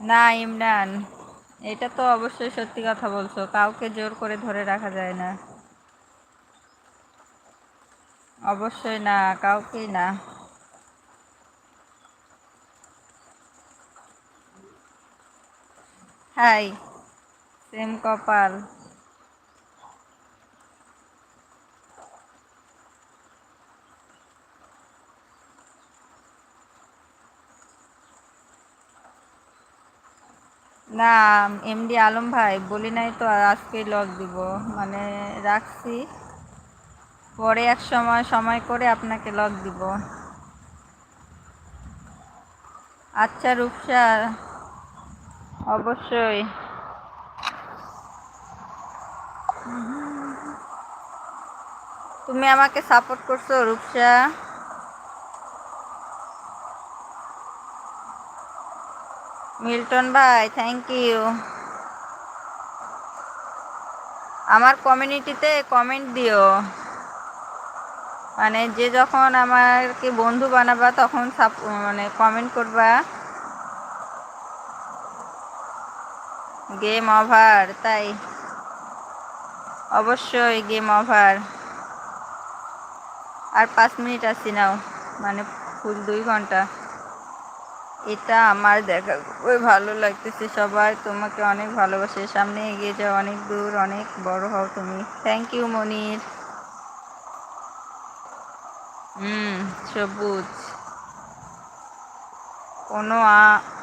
না, ইমরান, এটা তো অবশ্যই সত্যি কথা বলছো। কাউকে জোর করে ধরে রাখা যায় না। অবশ্যই না, কাউকেই না। হাই, সেম কপাল। না এমডি আলম ভাই, বলি নাই তো আজকেই লক দিব। মানে রাখছি। পরে এক সময় সময় করে আপনাকে লক দিব। আচ্ছা রূপসা অবশ্যই। তুমি আমাকে সাপোর্ট করছ, রূপসা। মিল্টন ভাই থ্যাংক ইউ আমার কমিউনিটিতে কমেন্ট দিও। মানে যে যখন আমাকে বন্ধু বানাবা, তখন মানে কমেন্ট করবা। গেম ওভার তাই। অবশ্যই গেম ওভার আর পাঁচ মিনিট আসি নাও। মানে ফুল দুই ঘণ্টা। এটা আমার দেখা খুবই ভালো লাগতেছে সবাই তোমাকে অনেক ভালোবাসে। সামনে এগিয়ে যাও, অনেক দূর, অনেক বড় হও তুমি। থ্যাংক ইউ মনির। হুম, সবুজ। কোনো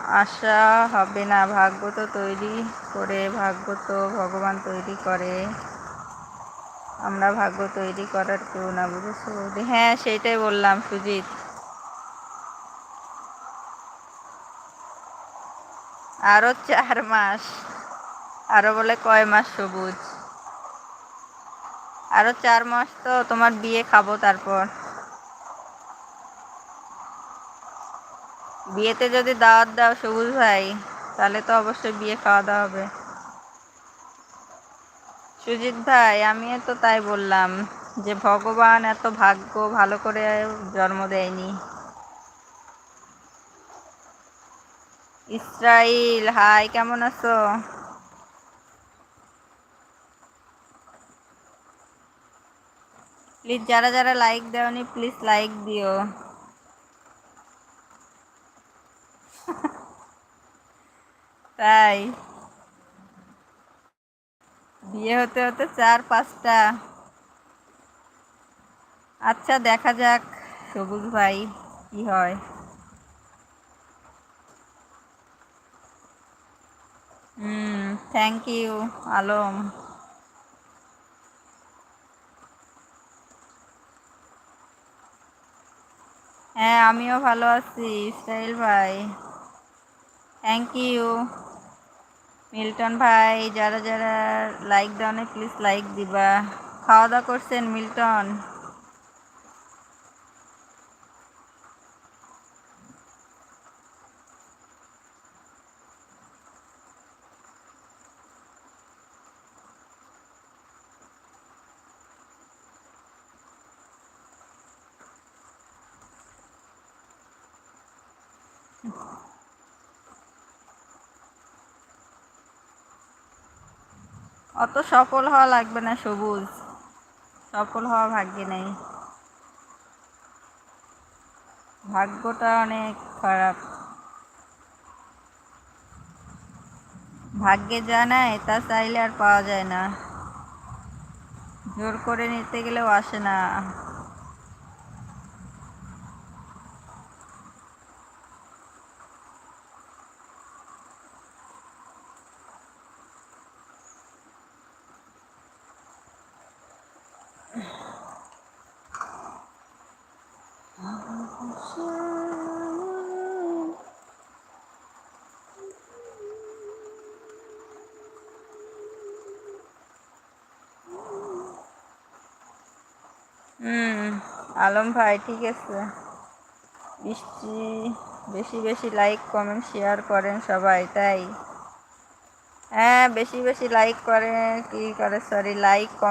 আশা হবে না। ভাগ্য তো তৈরি করে, ভাগ্য তো ভগবান তৈরি করে। আমরা ভাগ্য তৈরি করার কেউ না, বুঝেছ? হ্যাঁ সেইটাই বললাম, সুজিত। আরও চার মাস। আরও বলে কয় মাস সবুজ। আরও চার মাস তো তোমার বিয়ে খাব তারপর। বিয়েতে যদি দাওয়াত দাও সবুজ ভাই, তাহলে তো অবশ্যই বিয়ে খাওয়া দাওয়া হবে। সুজিত ভাই, আমিও তো তাই বললাম যে, ভগবান এত ভাগ্য ভালো করে জন্ম দেয়নি। ইসরাইল, হাই, কেমন আছো? প্লিজ যারা যারা লাইক দেওনি প্লিজ লাইক দিও। তাই। বিয়ে হতে হতে চার, পাঁচটা। আচ্ছা দেখা যাক, সবুজ ভাই, কি হয় হুম থ্যাংক ইউ আলম হ্যাঁ আমিও ভালো আছি, ইসরাইল ভাই। থ্যাংক ইউ মিল্টন ভাই। যারা যারা লাইক দাও প্লিজ লাইক দিবা। খাওয়া দাওয়া করছেন মিল্টন? অত সফল হওয়া লাগবে না সবুজ। সফল হওয়া ভাগ্যে নেই। ভাগ্যটা অনেক খারাপ। ভাগ্যে যা নেয় তা চাইলে আর পাওয়া যায় না। জোর করে নিতে গেলেও আসে না। আলম ভাই, ঠিক আছে। বৃষ্টি বেশি বেশি লাইক কমেন্ট শেয়ার করেন সবাই, তাই? হ্যাঁ বেশি বেশি লাইক করে কি করে সরি লাইক কমেন্ট